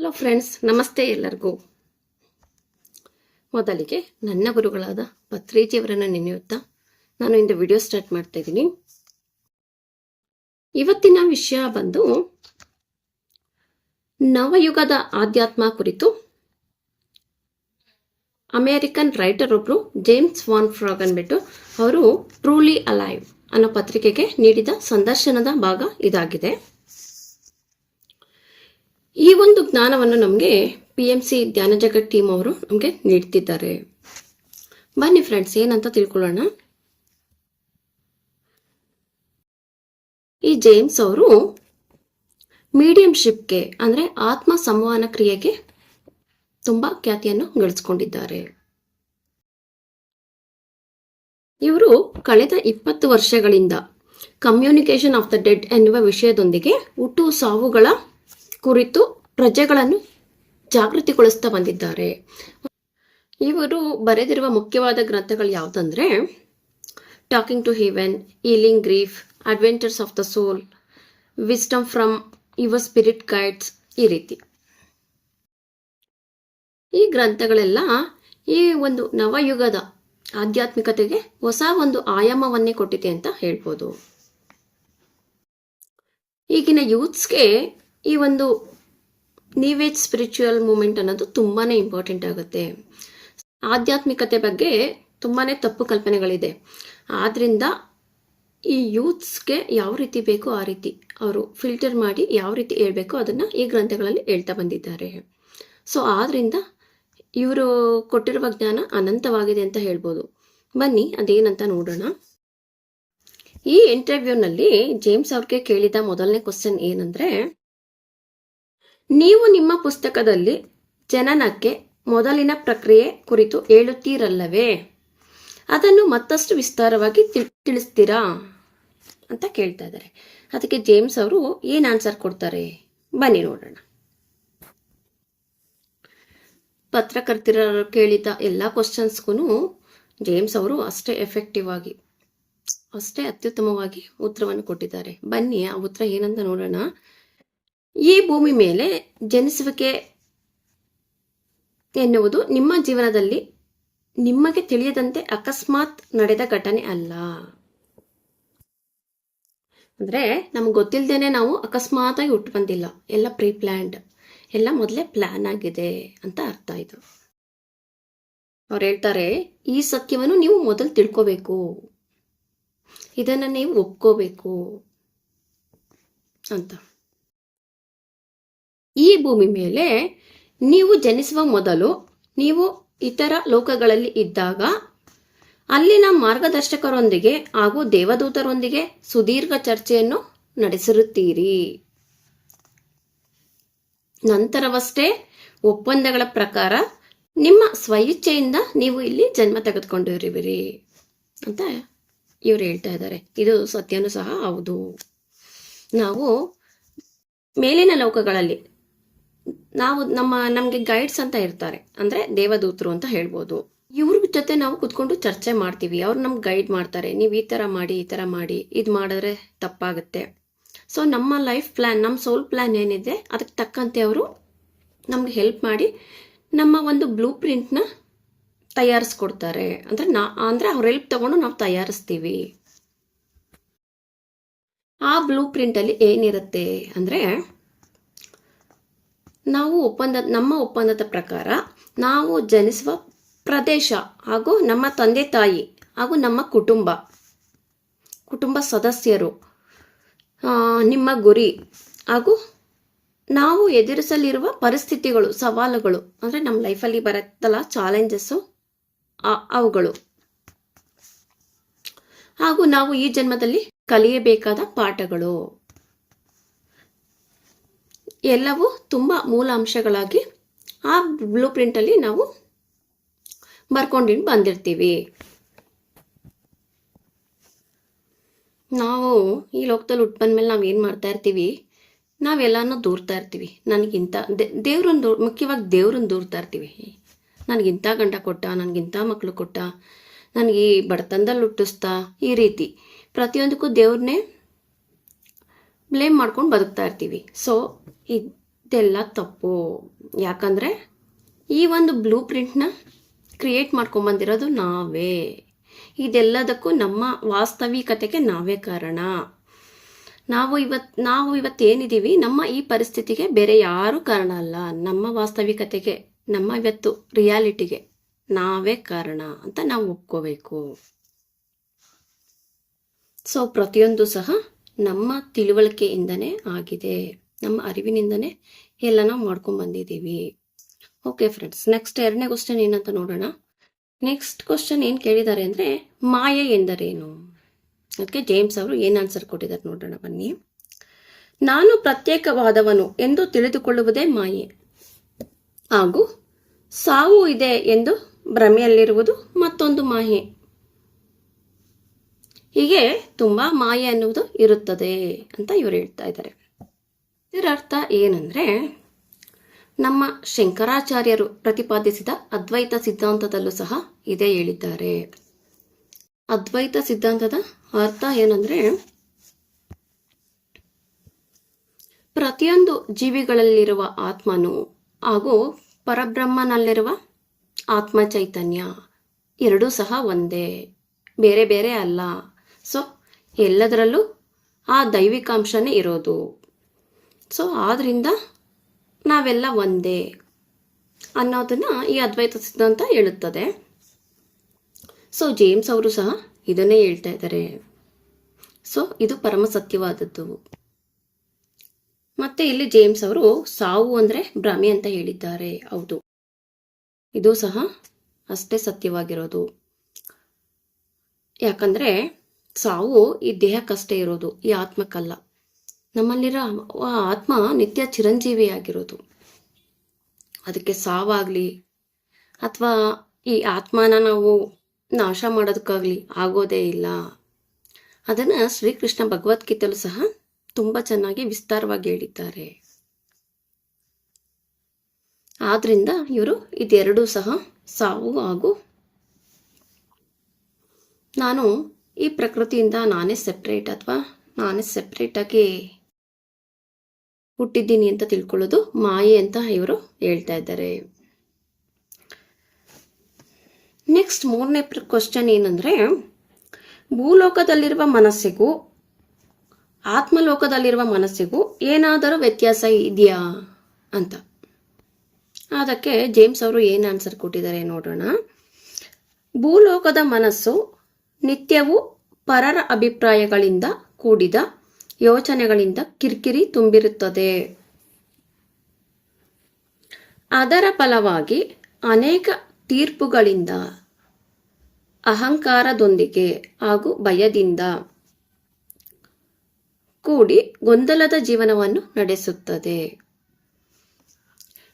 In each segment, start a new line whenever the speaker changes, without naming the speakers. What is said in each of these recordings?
Hello friends ನಮಸ್ತೆ ಎಲ್ಲರಿಗೂ. ಮೊದಲಿಗೆ ನನ್ನ ಗುರುಗಳಾದ ಪತ್ರಿಜಿಯವರನ್ನು ನೆನೆಯುತ್ತಾ ನಾನು ಇಂದು ವಿಡಿಯೋ ಸ್ಟಾರ್ಟ್ ಮಾಡ್ತಾ ಇದ್ದೀನಿ. ಇವತ್ತಿನ ವಿಷಯ ಬಂದು ನವಯುಗದ ಆಧ್ಯಾತ್ಮ ಕುರಿತು ಅಮೇರಿಕನ್ ರೈಟರ್ ಒಬ್ರು ಜೇಮ್ಸ್ ವಾನ್ ಫ್ರಾಗ್ ಅಂದ್ಬಿಟ್ಟು ಅವರು ಟ್ರೂಲಿ ಅಲೈವ್ ಅನ್ನೋ ಪತ್ರಿಕೆಗೆ ನೀಡಿದ ಸಂದರ್ಶನದ ಭಾಗ ಇದಾಗಿದೆ. ಈ ಒಂದು ಜ್ಞಾನವನ್ನು ನಮಗೆ ಪಿ ಎಂ ಸಿ ಧ್ಯಾನ ಜಗತ್ ಟೀಮ್ ಅವರು ನಮಗೆ ನೀಡ್ತಿದ್ದಾರೆ. ಬನ್ನಿ ಫ್ರೆಂಡ್ಸ್ ಏನಂತ ತಿಳ್ಕೊಳ್ಳೋಣ. ಈ ಜೇಮ್ಸ್ ಅವರು ಮೀಡಿಯಂಶಿಪ್ಗೆ ಅಂದರೆ ಆತ್ಮ ಸಂವಹನ ಕ್ರಿಯೆಗೆ ತುಂಬ ಖ್ಯಾತಿಯನ್ನು ಗಳಿಸ್ಕೊಂಡಿದ್ದಾರೆ. ಇವರು ಕಳೆದ ಇಪ್ಪತ್ತು ವರ್ಷಗಳಿಂದ ಕಮ್ಯುನಿಕೇಷನ್ ಆಫ್ ದ ಡೆಡ್ ಎನ್ನುವ ವಿಷಯದೊಂದಿಗೆ ಹುಟ್ಟು ಸಾವುಗಳ ಕುರಿತು ಪ್ರಜೆಗಳನ್ನು ಜಾಗೃತಿಗೊಳಿಸ್ತಾ ಬಂದಿದ್ದಾರೆ. ಇವರು ಬರೆದಿರುವ ಮುಖ್ಯವಾದ ಗ್ರಂಥಗಳು ಯಾವುದಂದ್ರೆ talking to heaven healing grief adventures of the soul wisdom from your spirit guides ಈ ರೀತಿ. ಈ ಗ್ರಂಥಗಳೆಲ್ಲ ಈ ಒಂದು ನವಯುಗದ ಆಧ್ಯಾತ್ಮಿಕತೆಗೆ ಹೊಸ ಒಂದು ಆಯಾಮವನ್ನೇ ಕೊಟ್ಟಿದೆ ಅಂತ ಹೇಳ್ಬೋದು. ಈಗಿನ ಯೂತ್ಸ್ಗೆ ಈ ಒಂದು ನೀವೇಜ್ ಸ್ಪಿರಿಚುವಲ್ ಮೂಮೆಂಟ್ ಅನ್ನೋದು ತುಂಬಾ ಇಂಪಾರ್ಟೆಂಟ್ ಆಗುತ್ತೆ. ಆಧ್ಯಾತ್ಮಿಕತೆ ಬಗ್ಗೆ ತುಂಬಾ ತಪ್ಪು ಕಲ್ಪನೆಗಳಿದೆ. ಆದ್ದರಿಂದ ಈ ಯೂತ್ಸ್ಗೆ ಯಾವ ರೀತಿ ಬೇಕೋ ಆ ರೀತಿ ಅವರು ಫಿಲ್ಟರ್ ಮಾಡಿ ಯಾವ ರೀತಿ ಹೇಳಬೇಕು ಅದನ್ನು ಈ ಗ್ರಂಥಗಳಲ್ಲಿ ಹೇಳ್ತಾ ಬಂದಿದ್ದಾರೆ. ಸೊ ಆದ್ದರಿಂದ ಇವರು ಕೊಟ್ಟಿರುವ ಜ್ಞಾನ ಅನಂತವಾಗಿದೆ ಅಂತ ಹೇಳ್ಬೋದು. ಬನ್ನಿ, ಅದೇನಂತ ನೋಡೋಣ. ಈ ಇಂಟರ್ವ್ಯೂನಲ್ಲಿ ಜೇಮ್ಸ್ ಅವ್ರಿಗೆ ಕೇಳಿದ ಮೊದಲನೇ ಕ್ವಶನ್ ಏನಂದ್ರೆ ನೀವು ನಿಮ್ಮ ಪುಸ್ತಕದಲ್ಲಿ ಜನನಕ್ಕೆ ಮೊದಲಿನ ಪ್ರಕ್ರಿಯೆ ಕುರಿತು ಹೇಳುತ್ತೀರಲ್ಲವೇ? ಅದನ್ನು ಮತ್ತಷ್ಟು ವಿಸ್ತಾರವಾಗಿ ತಿಳ್- ತಿಳಿಸ್ತೀರಾ? ಅಂತ ಕೇಳ್ತಾ ಇದ್ದಾರೆ. ಅದಕ್ಕೆ ಜೇಮ್ಸ್ ಅವರು ಏನು ಆನ್ಸರ್ ಕೊಡ್ತಾರೆ? ಬನ್ನಿ ನೋಡೋಣ. ಪತ್ರಕರ್ತರು ಕೇಳಿದ ಎಲ್ಲ ಕ್ವಶನ್ಸ್ಗೂ ಜೇಮ್ಸ್ ಅವರು ಅಷ್ಟೇ ಎಫೆಕ್ಟಿವ್ ಆಗಿ, ಅಷ್ಟೇ ಅತ್ಯುತ್ತಮವಾಗಿ ಉತ್ತರವನ್ನು ಕೊಟ್ಟಿದ್ದಾರೆ. ಬನ್ನಿ ಆ ಉತ್ತರ ಏನಂತ ನೋಡೋಣ. ಈ ಭೂಮಿ ಮೇಲೆ ಜನಿಸುವಿಕೆ ಎನ್ನುವುದು ನಿಮ್ಮ ಜೀವನದಲ್ಲಿ ನಿಮಗೆ ತಿಳಿಯದಂತೆ ಅಕಸ್ಮಾತ್ ನಡೆದ ಘಟನೆ ಅಲ್ಲ. ಅಂದ್ರೆ ನಮ್ಗೆ ಗೊತ್ತಿಲ್ಲದೇನೆ ನಾವು ಅಕಸ್ಮಾತಾಗಿ ಹುಟ್ಟು ಬಂದಿಲ್ಲ. ಎಲ್ಲ ಪ್ರೀ ಪ್ಲ್ಯಾಂಡ್ ಎಲ್ಲ ಮೊದಲೇ ಪ್ಲಾನ್ ಆಗಿದೆ ಅಂತ ಅರ್ಥ ಇದು ಅವ್ರು ಹೇಳ್ತಾರೆ, ಈ ಸತ್ಯವನ್ನು ನೀವು ಮೊದಲು ತಿಳ್ಕೋಬೇಕು. ಇದನ್ನು ನೀವು ಒಪ್ಕೋಬೇಕು ಅಂತ. ಈ ಭೂಮಿ ಮೇಲೆ ನೀವು ಜನಿಸುವ ಮೊದಲು ನೀವು ಇತರ ಲೋಕಗಳಲ್ಲಿ ಇದ್ದಾಗ ಅಲ್ಲಿನ ಮಾರ್ಗದರ್ಶಕರೊಂದಿಗೆ ಹಾಗೂ ದೇವದೂತರೊಂದಿಗೆ ಸುದೀರ್ಘ ಚರ್ಚೆಯನ್ನು ನಡೆಸಿರುತ್ತೀರಿ. ನಂತರವಷ್ಟೇ ಒಪ್ಪಂದಗಳ ಪ್ರಕಾರ ನಿಮ್ಮ ಸ್ವಯಿಚ್ಛೆಯಿಂದ ನೀವು ಇಲ್ಲಿ ಜನ್ಮ ತೆಗೆದುಕೊಂಡಿರುವಿರಿ ಅಂತ ಇವ್ರು ಹೇಳ್ತಾ ಇದ್ದಾರೆ. ಇದು ಸತ್ಯನೂ ಸಹ ಹೌದು. ನಾವು ಮೇಲಿನ ಲೋಕಗಳಲ್ಲಿ ನಾವು ನಮ್ಮ, ನಮಗೆ ಗೈಡ್ಸ್ ಅಂತ ಇರ್ತಾರೆ. ಅಂದರೆ ದೇವದೂತರು ಅಂತ ಹೇಳ್ಬೋದು. ಇವ್ರ ಜೊತೆ ನಾವು ಕುತ್ಕೊಂಡು ಚರ್ಚೆ ಮಾಡ್ತೀವಿ. ಅವ್ರು ನಮ್ಗೆ ಗೈಡ್ ಮಾಡ್ತಾರೆ. ನೀವು ಈ ಥರ ಮಾಡಿ, ಈ ಥರ ಮಾಡಿ, ಇದು ಮಾಡಿದ್ರೆ ತಪ್ಪಾಗುತ್ತೆ. ಸೊ ನಮ್ಮ ಲೈಫ್ ಪ್ಲ್ಯಾನ್ ನಮ್ಮ ಸೋಲ್ ಪ್ಲ್ಯಾನ್ ಏನಿದೆ, ಅದಕ್ಕೆ ತಕ್ಕಂತೆ ಅವರು ನಮ್ಗೆ ಹೆಲ್ಪ್ ಮಾಡಿ ನಮ್ಮ ಒಂದು ಬ್ಲೂ ಪ್ರಿಂಟ್ನ ತಯಾರಿಸ್ಕೊಡ್ತಾರೆ. ಅಂದರೆ ನಾ, ಅಂದರೆ ಅವ್ರ ಹೆಲ್ಪ್ ತಗೊಂಡು ನಾವು ತಯಾರಿಸ್ತೀವಿ. ಆ ಬ್ಲೂ ಪ್ರಿಂಟಲ್ಲಿ ಏನಿರುತ್ತೆ ಅಂದರೆ ನಾವು ಒಪ್ಪಂದ, ನಮ್ಮ ಒಪ್ಪಂದದ ಪ್ರಕಾರ ನಾವು ಜನಿಸುವ ಪ್ರದೇಶ ಹಾಗೂ ನಮ್ಮ ತಂದೆ ತಾಯಿ ಹಾಗೂ ನಮ್ಮ ಕುಟುಂಬ ಕುಟುಂಬ ಸದಸ್ಯರು ನಿಮ್ಮ ಗುರಿ ಹಾಗೂ ನಾವು ಎದುರಿಸಲಿರುವ ಪರಿಸ್ಥಿತಿಗಳು, ಸವಾಲುಗಳು, ಅಂದರೆ ನಮ್ಮ ಲೈಫಲ್ಲಿ ಬರುತ್ತಲ್ಲ ಚಾಲೆಂಜಸ್ಸು ಅವುಗಳು. ಹಾಗೂ ನಾವು ಈ ಜನ್ಮದಲ್ಲಿ ಕಲಿಯಬೇಕಾದ ಪಾಠಗಳು. ಎಲ್ಲವೂ ತುಂಬ ಮೂಲ ಅಂಶಗಳಾಗಿ ಆ ಬ್ಲೂ ಪ್ರಿಂಟಲ್ಲಿ ನಾವು ಬರ್ಕೊಂಡು ಬಂದಿರ್ತೀವಿ. ನಾವು ಈ ಲೋಕದಲ್ಲಿ ಹುಟ್ಟು ಬಂದ್ಮೇಲೆ ನಾವು ಏನು ಮಾಡ್ತಾ ಇರ್ತೀವಿ? ನಾವೆಲ್ಲನೂ ದೂರ್ತಾ ಇರ್ತೀವಿ. ನನಗಿಂತ ದೇವ್ರನ್ನ ದೂ, ಮುಖ್ಯವಾಗಿ ದೇವ್ರನ್ನ ದೂರ್ತಾ ಇರ್ತೀವಿ. ನನಗಿಂಥ ಗಂಡ ಕೊಟ್ಟ ನನಗಿಂಥ ಮಕ್ಕಳು ಕೊಟ್ಟ, ನನಗೆ ಈ ಬಡತನದಲ್ಲಿ ಹುಟ್ಟಿಸ್ತಾ ಈ ರೀತಿ. ಪ್ರತಿಯೊಂದಕ್ಕೂ ದೇವ್ರನ್ನೇ ಬ್ಲೇಮ್ ಮಾಡ್ಕೊಂಡು ಬದುಕ್ತಾ ಇರ್ತೀವಿ. ಸೊ ಇದೆಲ್ಲ ತಪ್ಪು. ಯಾಕಂದರೆ ಈ ಒಂದು ಬ್ಲೂ ಪ್ರಿಂಟ್ನ ಕ್ರಿಯೇಟ್ ಮಾಡ್ಕೊಂಬಂದಿರೋದು ನಾವೇ. ಇದೆಲ್ಲದಕ್ಕೂ ನಮ್ಮ ವಾಸ್ತವಿಕತೆಗೆ ನಾವೇ ಕಾರಣ. ನಾವು ಇವತ್ತು ನಾವು ಇವತ್ತೇನಿದ್ದೀವಿ ನಮ್ಮ ಈ ಪರಿಸ್ಥಿತಿಗೆ ಬೇರೆ ಯಾರೂ ಕಾರಣ ಅಲ್ಲ. ನಮ್ಮ ವಾಸ್ತವಿಕತೆಗೆ, ನಮ್ಮ ಇವತ್ತು ರಿಯಾಲಿಟಿಗೆ ನಾವೇ ಕಾರಣ ಅಂತ ನಾವು ಒಪ್ಕೋಬೇಕು. ಸೊ ಪ್ರತಿಯೊಂದು ಸಹ ನಮ್ಮ ತಿಳುವಳಿಕೆಯಿಂದನೇ ಆಗಿದೆ. ನಮ್ಮ ಅರಿವಿನಿಂದನೇ ಎಲ್ಲ ನಾವು ಮಾಡ್ಕೊಂಡು ಬಂದಿದ್ದೀವಿ. ಓಕೆ ಫ್ರೆಂಡ್ಸ್ ನೆಕ್ಸ್ಟ್ ಎರಡನೇ ಕ್ವಶನ್ ಏನಂತ ನೋಡೋಣ. ನೆಕ್ಸ್ಟ್ ಕ್ವಶನ್ ಏನು ಕೇಳಿದ್ದಾರೆ ಅಂದರೆ, ಮಾಯೆ ಎಂದರೇನು? ಅದಕ್ಕೆ ಜೇಮ್ಸ್ ಅವರು ಏನು ಆನ್ಸರ್ ಕೊಟ್ಟಿದ್ದಾರೆ ನೋಡೋಣ ಬನ್ನಿ. ನಾನು ಪ್ರತ್ಯೇಕವಾದವನು ಎಂದು ತಿಳಿದುಕೊಳ್ಳುವುದೇ ಮಾಯೆ. ಹಾಗೂ ಸಾವು ಇದೆ ಎಂದು ಭ್ರಮೆಯಲ್ಲಿರುವುದು ಮತ್ತೊಂದು ಮಾಯೆ. ಹೀಗೆ ತುಂಬಾ ಮಾಯೆ ಅನ್ನುವುದು ಇರುತ್ತದೆ ಅಂತ ಇವರು ಹೇಳ್ತಾ ಇದ್ದಾರೆ. ಇದರ ಅರ್ಥ ಏನಂದ್ರೆ, ನಮ್ಮ ಶಂಕರಾಚಾರ್ಯರು ಪ್ರತಿಪಾದಿಸಿದ ಅದ್ವೈತ ಸಿದ್ಧಾಂತದಲ್ಲೂ ಸಹ ಇದೇ ಹೇಳಿದ್ದಾರೆ. ಅದ್ವೈತ ಸಿದ್ಧಾಂತದ ಅರ್ಥ ಏನಂದ್ರೆ, ಪ್ರತಿಯೊಂದು ಜೀವಿಗಳಲ್ಲಿರುವ ಆತ್ಮನು ಹಾಗೂ ಪರಬ್ರಹ್ಮನಲ್ಲಿರುವ ಆತ್ಮ ಚೈತನ್ಯ ಎರಡೂ ಸಹ ಒಂದೇ, ಬೇರೆ ಬೇರೆ ಅಲ್ಲ. ಸೊ ಎಲ್ಲದರಲ್ಲೂ ಆ ದೈವಿಕಾಂಶನೇ ಇರೋದು. ಸೊ ಆದ್ದರಿಂದ ನಾವೆಲ್ಲ ಒಂದೇ ಅನ್ನೋದನ್ನು ಈ ಅದ್ವೈತ ಸಿದ್ಧಾಂತ ಹೇಳುತ್ತದೆ. ಸೊ ಜೇಮ್ಸ್ ಅವರು ಸಹ ಇದನ್ನೇ ಹೇಳ್ತಾ ಇದ್ದಾರೆ. ಸೊ ಇದು ಪರಮ ಸತ್ಯವಾದದ್ದು. ಮತ್ತೆ ಇಲ್ಲಿ ಜೇಮ್ಸ್ ಅವರು ಸಾವು ಅಂದರೆ ಭ್ರಮೆ ಅಂತ ಹೇಳಿದ್ದಾರೆ. ಹೌದು. ಇದು ಸಹ ಅಷ್ಟೇ ಸತ್ಯವಾಗಿರೋದು. ಯಾಕಂದ್ರೆ ಸಾವು ಈ ದೇಹಕ್ಕಷ್ಟೇ ಇರೋದು, ಈ ಆತ್ಮಕ್ಕಲ್ಲ. ನಮ್ಮಲ್ಲಿರೋ ಆತ್ಮ ನಿತ್ಯ ಚಿರಂಜೀವಿಯಾಗಿರೋದು. ಅದಕ್ಕೆ ಸಾವಾಗ್ಲಿ ಅಥವಾ ಈ ಆತ್ಮನ ನಾವು ನಾಶ ಮಾಡೋದಕ್ಕಾಗ್ಲಿ ಆಗೋದೇ ಇಲ್ಲ. ಅದನ್ನ ಶ್ರೀಕೃಷ್ಣ ಭಗವದ್ಗೀತೆಯಲ್ಲೂ ಸಹ ತುಂಬಾ ಚೆನ್ನಾಗಿ ವಿಸ್ತಾರವಾಗಿ ಹೇಳಿದ್ದಾರೆ. ಆದ್ರಿಂದ ಇವರು ಇದೆರಡೂ ಸಹ ಸಾವು ಹಾಗೂ ನಾನು ಈ ಪ್ರಕೃತಿಯಿಂದ ನಾನೇ ಸೆಪ್ರೇಟ್ ಅಥವಾ ನಾನೇ ಸೆಪ್ರೇಟಾಗಿ ಹುಟ್ಟಿದ್ದೀನಿ ಅಂತ ತಿಳ್ಕೊಳ್ಳೋದು ಮಾಯೆ ಅಂತ ಇವರು ಹೇಳ್ತಾ ಇದ್ದಾರೆ. ನೆಕ್ಸ್ಟ್ ಮೂರನೇ ಕ್ವಶನ್ ಏನಂದ್ರೆ, ಭೂಲೋಕದಲ್ಲಿರುವ ಮನಸ್ಸಿಗೂ, ಆತ್ಮಲೋಕದಲ್ಲಿರುವ ಮನಸ್ಸಿಗೂ ಏನಾದರೂ ವ್ಯತ್ಯಾಸ ಇದೆಯಾ ಅಂತ. ಅದಕ್ಕೆ ಜೇಮ್ಸ್ ಅವರು ಏನು ಆನ್ಸರ್ ಕೊಟ್ಟಿದ್ದಾರೆ ನೋಡೋಣ. ಭೂಲೋಕದ ಮನಸ್ಸು ನಿತ್ಯವೂ ಪರರ ಅಭಿಪ್ರಾಯಗಳಿಂದ ಕೂಡಿದ ಯೋಚನೆಗಳಿಂದ ಕಿರಿಕಿರಿ ತುಂಬಿರುತ್ತದೆ. ಅದರ ಫಲವಾಗಿ ಅನೇಕ ತೀರ್ಪುಗಳಿಂದ, ಅಹಂಕಾರದೊಂದಿಗೆ ಹಾಗೂ ಭಯದಿಂದ ಕೂಡಿ ಗೊಂದಲದ ಜೀವನವನ್ನು ನಡೆಸುತ್ತದೆ.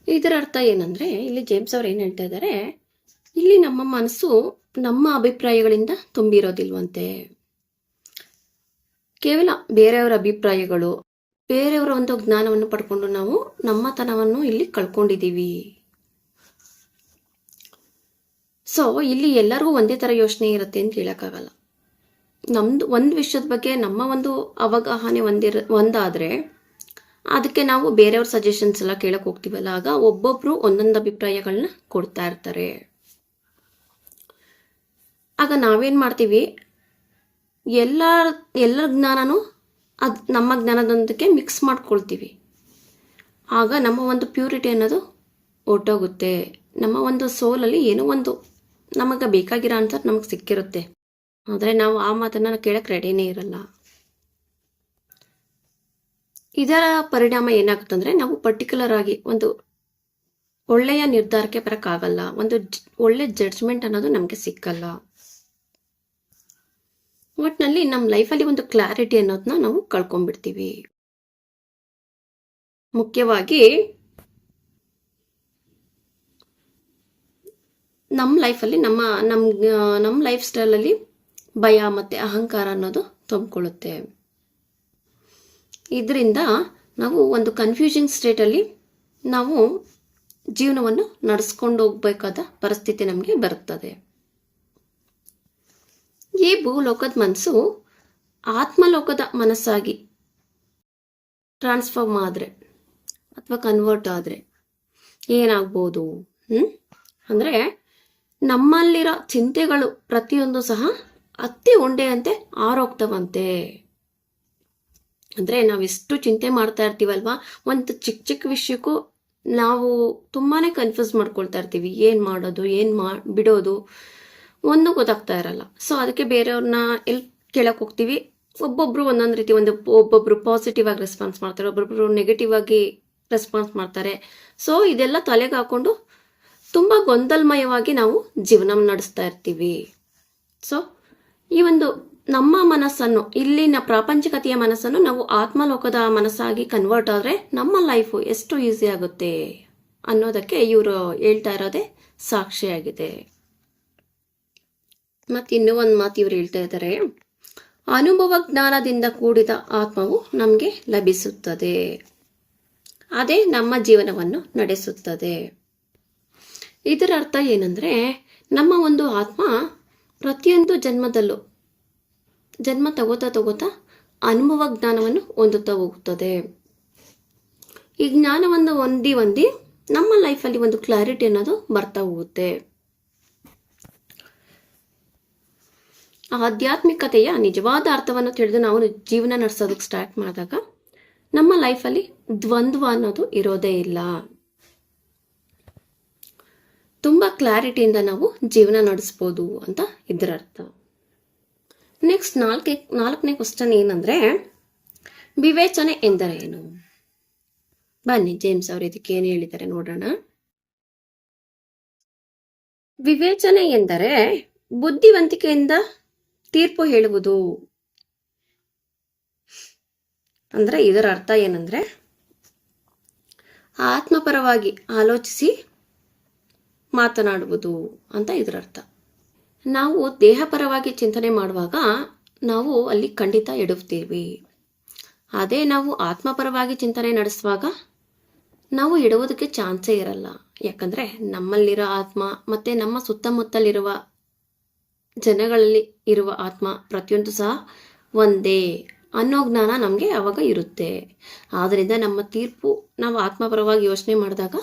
ಇದರ ಅರ್ಥ ಏನಂದ್ರೆ, ಇಲ್ಲಿ ಜೇಮ್ಸ್ ಅವ್ರು ಏನು ಹೇಳ್ತಾ ಇದ್ದಾರೆ, ಇಲ್ಲಿ ನಮ್ಮ ಮನಸ್ಸು ನಮ್ಮ ಅಭಿಪ್ರಾಯಗಳಿಂದ ತುಂಬಿರೋದಿಲ್ವಂತೆ. ಕೇವಲ ಬೇರೆಯವರ ಅಭಿಪ್ರಾಯಗಳು, ಬೇರೆಯವರ ಒಂದು ಜ್ಞಾನವನ್ನು ಪಡ್ಕೊಂಡು ನಾವು ನಮ್ಮತನವನ್ನು ಇಲ್ಲಿ ಕಳ್ಕೊಂಡಿದ್ದೀವಿ. ಸೊ ಇಲ್ಲಿ ಎಲ್ಲರಿಗೂ ಒಂದೇ ಥರ ಯೋಚನೆ ಇರುತ್ತೆ ಅಂತ ಹೇಳೋಕ್ಕಾಗಲ್ಲ. ನಮ್ದು ಒಂದು ವಿಷಯದ ಬಗ್ಗೆ ನಮ್ಮ ಒಂದು ಅವಗಾಹನೆ ಒಂದಿರ, ಒಂದಾದರೆ, ಅದಕ್ಕೆ ನಾವು ಬೇರೆಯವ್ರ ಸಜೆಷನ್ಸ್ ಎಲ್ಲ ಕೇಳಕ್ಕೆ ಹೋಗ್ತೀವಲ್ಲ, ಆಗ ಒಬ್ಬೊಬ್ಬರು ಒಂದೊಂದು ಅಭಿಪ್ರಾಯಗಳನ್ನ ಕೊಡ್ತಾ ಇರ್ತಾರೆ. ಆಗ ನಾವೇನು ಮಾಡ್ತೀವಿ? ಎಲ್ಲ ಎಲ್ಲರ ಜ್ಞಾನನೂ ಅದು ನಮ್ಮ ಜ್ಞಾನದೊಂದಕ್ಕೆ ಮಿಕ್ಸ್ ಮಾಡ್ಕೊಳ್ತೀವಿ. ಆಗ ನಮ್ಮ ಒಂದು ಪ್ಯೂರಿಟಿ ಅನ್ನೋದು ಒಟ್ಟೋಗುತ್ತೆ. ನಮ್ಮ ಒಂದು ಸೋಲಲ್ಲಿ ಏನೋ ಒಂದು ನಮಗೆ ಬೇಕಾಗಿರೋ ಆನ್ಸರ್ ನಮಗೆ ಸಿಕ್ಕಿರುತ್ತೆ. ಆದರೆ ನಾವು ಆ ಮಾತನ್ನು ಕೇಳಕ್ಕೆ ರೆಡಿನೇ ಇರಲ್ಲ. ಇದರ ಪರಿಣಾಮ ಏನಾಗುತ್ತಂದ್ರೆ ನಾವು ಪರ್ಟಿಕ್ಯುಲರ್ ಆಗಿ ಒಂದು ಒಳ್ಳೆಯ ನಿರ್ಧಾರಕ್ಕೆ ಬರೋಕ್ಕಾಗಲ್ಲ. ಒಂದು ಒಳ್ಳೆ ಜಡ್ಜ್ಮೆಂಟ್ ಅನ್ನೋದು ನಮಗೆ ಸಿಕ್ಕಲ್ಲ. ಒಟ್ಟಿನಲ್ಲಿ ನಮ್ಮ ಲೈಫಲ್ಲಿ ಒಂದು ಕ್ಲಾರಿಟಿ ಅನ್ನೋದನ್ನ ನಾವು ಕಳ್ಕೊಂಡ್ಬಿಡ್ತೀವಿ. ಮುಖ್ಯವಾಗಿ ನಮ್ಮ ಲೈಫಲ್ಲಿ ನಮ್ಮ ನಮ್ಮ ನಮ್ಮ ಲೈಫ್ ಸ್ಟೈಲಲ್ಲಿ ಭಯ ಮತ್ತು ಅಹಂಕಾರ ಅನ್ನೋದು ತುಂಬಿಕೊಳ್ಳುತ್ತೆ. ಇದರಿಂದ ನಾವು ಒಂದು ಕನ್ಫ್ಯೂಷನ್ ಸ್ಟೇಟಲ್ಲಿ ನಾವು ಜೀವನವನ್ನು ನಡೆಸ್ಕೊಂಡು ಹೋಗ್ಬೇಕಾದ ಪರಿಸ್ಥಿತಿ ನಮಗೆ ಬರುತ್ತದೆ. ಈ ಭೂಲೋಕದ ಮನಸ್ಸು ಆತ್ಮಲೋಕದ ಮನಸ್ಸಾಗಿ ಟ್ರಾನ್ಸ್ಫಾರ್ಮ್ ಆದರೆ ಅಥವಾ ಕನ್ವರ್ಟ್ ಆದರೆ ಏನಾಗ್ಬೋದು? ಹ್ಞೂ ಅಂದರೆ ನಮ್ಮಲ್ಲಿರೋ ಚಿಂತೆಗಳು ಪ್ರತಿಯೊಂದು ಸಹ ಅತ್ತಿ ಉಂಡೆಯಂತೆ ಆರೋಗ್ತವಂತೆ. ಅಂದರೆ ನಾವೆಷ್ಟು ಚಿಂತೆ ಮಾಡ್ತಾ ಇರ್ತೀವಲ್ವಾ? ಒಂದು ಚಿಕ್ಕ ಚಿಕ್ಕ ವಿಷಯಕ್ಕೂ ನಾವು ತುಂಬಾ ಕನ್ಫ್ಯೂಸ್ ಮಾಡ್ಕೊಳ್ತಾ ಇರ್ತೀವಿ. ಏನು ಮಾಡೋದು? ಏನು ಮಾ, ಬಿಡೋದು? ಒಂದು ಗೊತ್ತಾಗ್ತಾ ಇರಲ್ಲ. ಸೊ ಅದಕ್ಕೆ ಬೇರೆಯವ್ರನ್ನ ಎಲ್ಲಿ ಕೇಳಕ್ಕೆ ಹೋಗ್ತೀವಿ. ಒಬ್ಬೊಬ್ರು ಒಂದೊಂದು ರೀತಿ ಒಂದು ಒಬ್ಬೊಬ್ರು ಪಾಸಿಟಿವ್ ಆಗಿ ರೆಸ್ಪಾನ್ಸ್ ಮಾಡ್ತಾರೆ, ಒಬ್ಬೊಬ್ರು ನೆಗೆಟಿವ್ ಆಗಿ ರೆಸ್ಪಾನ್ಸ್ ಮಾಡ್ತಾರೆ. ಸೊ ಇದೆಲ್ಲ ತಲೆಗೆ ಹಾಕೊಂಡು ತುಂಬ ಗೊಂದಲಮಯವಾಗಿ ನಾವು ಜೀವನ ನಡೆಸ್ತಾ ಇರ್ತೀವಿ. ಸೊ ಈ ಒಂದು ನಮ್ಮ ಮನಸ್ಸನ್ನು, ಇಲ್ಲಿನ ಪ್ರಾಪಂಚಿಕತೆಯ ಮನಸ್ಸನ್ನು ನಾವು ಆತ್ಮಲೋಕದ ಮನಸ್ಸಾಗಿ ಕನ್ವರ್ಟ್ ಆದರೆ ನಮ್ಮ ಲೈಫು ಎಷ್ಟು ಈಸಿ ಆಗುತ್ತೆ ಅನ್ನೋದಕ್ಕೆ ಇವರು ಹೇಳ್ತಾ ಇರೋದೇ ಸಾಕ್ಷಿಯಾಗಿದೆ. ಮತ್ತು ಇನ್ನೂ ಒಂದು ಮಾತು ಇವರು ಹೇಳ್ತಾ ಇದ್ದಾರೆ ಅನುಭವ ಜ್ಞಾನದಿಂದ ಕೂಡಿದ ಆತ್ಮವು ನಮಗೆ ಲಭಿಸುತ್ತದೆ. ಅದೇ ನಮ್ಮ ಜೀವನವನ್ನು ನಡೆಸುತ್ತದೆ. ಇದರ ಅರ್ಥ ಏನಂದ್ರೆ, ನಮ್ಮ ಒಂದು ಆತ್ಮ ಪ್ರತಿಯೊಂದು ಜನ್ಮದಲ್ಲೂ, ಜನ್ಮ ತಗೋತಾ ತಗೋತಾ ಅನುಭವ ಜ್ಞಾನವನ್ನು ಹೊಂದುತ್ತಾ ಹೋಗುತ್ತದೆ. ಈ ಜ್ಞಾನವನ್ನು ಹೊಂದಿ ಹೊಂದಿ ನಮ್ಮ ಲೈಫಲ್ಲಿ ಒಂದು ಕ್ಲಾರಿಟಿ ಅನ್ನೋದು ಬರ್ತಾ ಹೋಗುತ್ತೆ. ಆಧ್ಯಾತ್ಮಿಕತೆಯ ನಿಜವಾದ ಅರ್ಥವನ್ನು ತಿಳಿದು ನಾವು ಜೀವನ ನಡೆಸೋದಕ್ಕೆ ಸ್ಟಾರ್ಟ್ ಮಾಡಿದಾಗ ನಮ್ಮ ಲೈಫಲ್ಲಿ ದ್ವಂದ್ವ ಅನ್ನೋದು ಇರೋದೇ ಇಲ್ಲ. ತುಂಬ ಕ್ಲಾರಿಟಿಯಿಂದ ನಾವು ಜೀವನ ನಡೆಸ್ಬೋದು ಅಂತ ಇದರ ಅರ್ಥ. ನೆಕ್ಸ್ಟ್ ನಾಲ್ಕೇ, ನಾಲ್ಕನೇ ಕ್ವಶನ್ ಏನಂದ್ರೆ, ವಿವೇಚನೆ ಎಂದರೇನು ಬನ್ನಿ ಜೇಮ್ಸ್ ಅವರು ಇದಕ್ಕೆ ಏನು ಹೇಳಿದ್ದಾರೆ ನೋಡೋಣ. ವಿವೇಚನೆ ಎಂದರೆ ಬುದ್ಧಿವಂತಿಕೆಯಿಂದ ತೀರ್ಪು ಹೇಳುವುದು? ಅಂದ್ರೆ ಇದರ ಅರ್ಥ ಏನಂದ್ರೆ, ಆತ್ಮಪರವಾಗಿ ಆಲೋಚಿಸಿ ಮಾತನಾಡುವುದು ಅಂತ ಇದರ ಅರ್ಥ. ನಾವು ದೇಹಪರವಾಗಿ ಚಿಂತನೆ ಮಾಡುವಾಗ ನಾವು ಅಲ್ಲಿ ಖಂಡಿತ ಎಡುತ್ತೀವಿ ಅದೇ ನಾವು ಆತ್ಮಪರವಾಗಿ ಚಿಂತನೆ ನಡೆಸುವಾಗ ನಾವು ಇಡುವುದಕ್ಕೆ ಚಾನ್ಸೇ ಇರಲ್ಲ. ಯಾಕಂದ್ರೆ ನಮ್ಮಲ್ಲಿರೋ ಆತ್ಮ ಮತ್ತೆ ನಮ್ಮ ಸುತ್ತಮುತ್ತಲಿರುವ ಜನಗಳಲ್ಲಿ ಇರುವ ಆತ್ಮ ಪ್ರತಿಯೊಂದು ಸಹ ಒಂದೇ ಅನ್ನೋ ಜ್ಞಾನ ನಮಗೆ ಅವಾಗ ಇರುತ್ತೆ. ಆದ್ದರಿಂದ ನಮ್ಮ ತೀರ್ಪು ನಾವು ಆತ್ಮಪರವಾಗಿ ಯೋಚನೆ ಮಾಡಿದಾಗ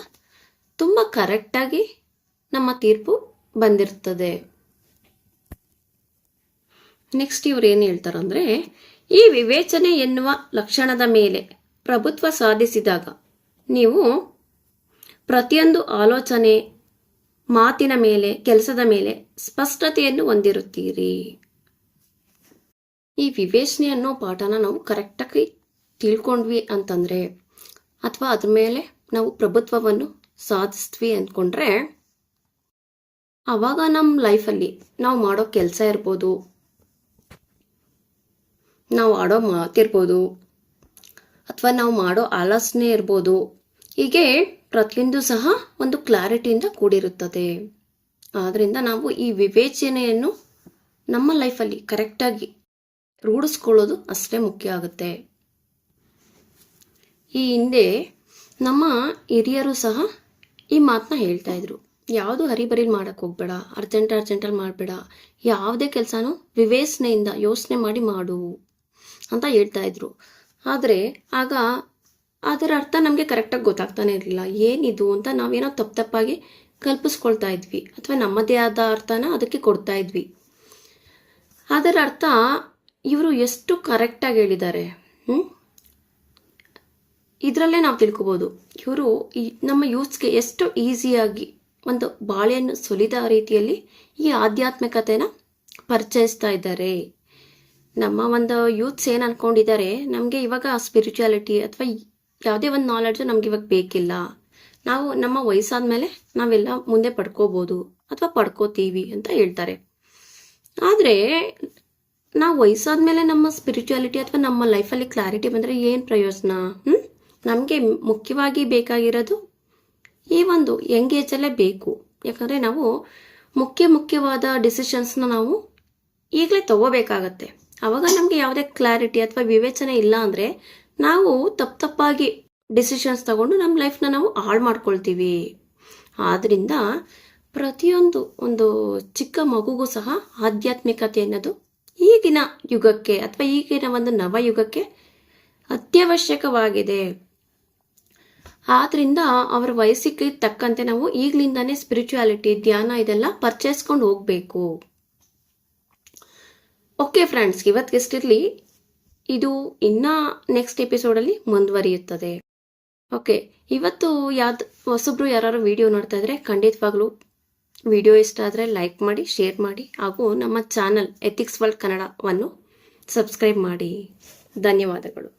ತುಂಬ ಕರೆಕ್ಟಾಗಿ ನಮ್ಮ ತೀರ್ಪು ಬಂದಿರ್ತದೆ. ನೆಕ್ಸ್ಟ್ ಇವ್ರು ಏನು ಹೇಳ್ತಾರಂದ್ರೆ ಈ ವಿವೇಚನೆ ಎನ್ನುವ ಲಕ್ಷಣದ ಮೇಲೆ ಪ್ರಭುತ್ವ ಸಾಧಿಸಿದಾಗ ನೀವು ಪ್ರತಿಯೊಂದು ಆಲೋಚನೆ ಮಾತಿನ ಮೇಲೆ, ಕೆಲಸದ ಮೇಲೆ ಸ್ಪಷ್ಟತೆಯನ್ನು ಹೊಂದಿರುತ್ತೀರಿ. ಈ ವಿವೇಚನೆ ಅನ್ನೋ ಪಾಠನ ನಾವು ಕರೆಕ್ಟಾಗಿ ತಿಳ್ಕೊಂಡ್ವಿ ಅಂತಂದರೆ, ಅಥವಾ ಅದ್ರ ಮೇಲೆ ನಾವು ಪ್ರಭುತ್ವವನ್ನು ಸಾಧಿಸ್ತೀವಿ ಅಂದ್ಕೊಂಡ್ರೆ ಆವಾಗ ನಮ್ಮ ಲೈಫಲ್ಲಿ ನಾವು ಮಾಡೋ ಕೆಲಸ ಇರ್ಬೋದು. ನಾವು ಆಡೋ ಮಾತಿರ್ಬೋದು. ಅಥವಾ ನಾವು ಮಾಡೋ ಆಲೋಚನೆ ಇರ್ಬೋದು. ಹೀಗೆ ಪ್ರತಿಯೊಂದು ಸಹ ಒಂದು ಕ್ಲಾರಿಟಿಯಿಂದ ಕೂಡಿರುತ್ತದೆ. ಆದ್ದರಿಂದ ನಾವು ಈ ವಿವೇಚನೆಯನ್ನು ನಮ್ಮ ಲೈಫಲ್ಲಿ ಕರೆಕ್ಟಾಗಿ ರೂಢಿಸ್ಕೊಳ್ಳೋದು ಅಷ್ಟೇ ಮುಖ್ಯ ಆಗುತ್ತೆ. ಈ ಹಿಂದೆ ನಮ್ಮ ಹಿರಿಯರು ಸಹ ಈ ಮಾತನ್ನ ಹೇಳ್ತಾ ಇದ್ರು. ಯಾವುದು ಹರಿಬರಿ ಮಾಡಕ್ಕೆ ಹೋಗ್ಬೇಡ, ಅರ್ಜೆಂಟ್ ಅರ್ಜೆಂಟಲ್ಲಿ ಮಾಡಬೇಡ, ಯಾವುದೇ ಕೆಲಸನೂ ವಿವೇಚನೆಯಿಂದ ಯೋಚನೆ ಮಾಡಿ ಮಾಡು ಅಂತ ಹೇಳ್ತಾ ಇದ್ರು. ಆದರೆ ಆಗ ಅದರ ಅರ್ಥ ನಮಗೆ ಕರೆಕ್ಟಾಗಿ ಗೊತ್ತಾಗ್ತಾನೆ ಇರಲಿಲ್ಲ. ಏನಿದು ಅಂತ ನಾವೇನೋ ತಪ್ಪು ತಪ್ಪಾಗಿ ಕಲ್ಪಿಸ್ಕೊಳ್ತಾ ಇದ್ವಿ. ಅಥವಾ ನಮ್ಮದೇ ಆದ ಅರ್ಥನ ಅದಕ್ಕೆ ಕೊಡ್ತಾ ಇದ್ವಿ. ಅದರ ಅರ್ಥ ಇವರು ಎಷ್ಟು ಕರೆಕ್ಟಾಗಿ ಹೇಳಿದ್ದಾರೆ. ಹ್ಞೂ ಇದರಲ್ಲೇ ನಾವು ತಿಳ್ಕೊಬೋದು. ಇವರು ಈ ನಮ್ಮ ಯೂತ್ಸ್ಗೆ ಎಷ್ಟು ಈಸಿಯಾಗಿ ಒಂದು ಬಾಳೆಯನ್ನು ಸುಲಿದ ರೀತಿಯಲ್ಲಿ ಈ ಆಧ್ಯಾತ್ಮಿಕತೆನ ಪರಿಚಯಿಸ್ತಾ ಇದ್ದಾರೆ. ನಮ್ಮ ಒಂದು ಯೂತ್ಸ್ ಏನು ಅನ್ಕೊಂಡಿದ್ದಾರೆ, ನಮಗೆ ಇವಾಗ ಸ್ಪಿರಿಚುಯಾಲಿಟಿ ಅಥವಾ ಯಾವುದೇ ಒಂದು ನಾಲೆಡ್ಜ್ ನಮ್ಗೆ ಇವಾಗ ಬೇಕಿಲ್ಲ. ನಾವು ನಮ್ಮ ವಯಸ್ಸಾದ ಮೇಲೆ ನಾವೆಲ್ಲ ಮುಂದೆ ಪಡ್ಕೋಬೋದು ಅಥವಾ ಪಡ್ಕೋತೀವಿ ಅಂತ ಹೇಳ್ತಾರೆ. ಆದರೆ ನಾವು ವಯಸ್ಸಾದ ಮೇಲೆ ನಮ್ಮ ಸ್ಪಿರಿಚುಯಾಲಿಟಿ ಅಥವಾ ನಮ್ಮ ಲೈಫಲ್ಲಿ ಕ್ಲಾರಿಟಿ ಬಂದರೆ ಏನು ಪ್ರಯೋಜನ? ಹ್ಞೂ ನಮಗೆ ಮುಖ್ಯವಾಗಿ ಬೇಕಾಗಿರೋದು ಈ ಒಂದು ಯಂಗ್ ಏಜಲ್ಲೇ ಬೇಕು. ಯಾಕಂದರೆ ನಾವು ಮುಖ್ಯ ಮುಖ್ಯವಾದ ಡಿಸಿಷನ್ಸ್ನ ನಾವು ಈಗಲೇ ತಗೋಬೇಕಾಗತ್ತೆ. ಆವಾಗ ನಮಗೆ ಯಾವುದೇ ಕ್ಲಾರಿಟಿ ಅಥವಾ ವಿವೇಚನೆ ಇಲ್ಲ ಅಂದರೆ ನಾವು ತಪ್ಪು ತಪ್ಪಾಗಿ ಡಿಸಿಷನ್ಸ್ ತಗೊಂಡು ನಮ್ಮ ಲೈಫ್ನ ನಾವು ಹಾಳು ಮಾಡ್ಕೊಳ್ತೀವಿ. ಆದ್ದರಿಂದ ಪ್ರತಿಯೊಂದು ಒಂದು ಚಿಕ್ಕ ಮಗುಗೂ ಸಹ ಆಧ್ಯಾತ್ಮಿಕತೆ ಅನ್ನೋದು ಈಗಿನ ಯುಗಕ್ಕೆ ಅಥವಾ ಈಗಿನ ಒಂದು ನವಯುಗಕ್ಕೆ ಅತ್ಯವಶ್ಯಕವಾಗಿದೆ. ಆದ್ರಿಂದ ಅವರ ವಯಸ್ಸಿಗೆ ತಕ್ಕಂತೆ ನಾವು ಈಗಲಿಂದಾನೇ ಸ್ಪಿರಿಚುಯಾಲಿಟಿ ಧ್ಯಾನ ಇದೆಲ್ಲ ಪರ್ಚೇಸ್ಕೊಂಡು ಹೋಗಬೇಕು. ಓಕೆ ಫ್ರೆಂಡ್ಸ್ ಇವತ್ತಿಗೆ ಎಷ್ಟಿರಲಿ ಇದು ಇನ್ನ ನೆಕ್ಸ್ಟ್ ಎಪಿಸೋಡಲ್ಲಿ ಮುಂದುವರಿಯುತ್ತದೆ. ಓಕೆ ಇವತ್ತು ಯಾವ್ದು ಹೊಸಬ್ರು ಯಾರು ವಿಡಿಯೋ ನೋಡ್ತಾ ಇದ್ರೆ ಖಂಡಿತವಾಗ್ಲೂ ವಿಡಿಯೋ ಇಷ್ಟ ಆದರೆ ಲೈಕ್ ಮಾಡಿ ಶೇರ್ ಮಾಡಿ, ಹಾಗೂ ನಮ್ಮ ಚಾನಲ್ ಎಥಿಕ್ಸ್ ವರ್ಲ್ಡ್ ಕನ್ನಡವನ್ನು ಸಬ್ಸ್ಕ್ರೈಬ್ ಮಾಡಿ. ಧನ್ಯವಾದಗಳು.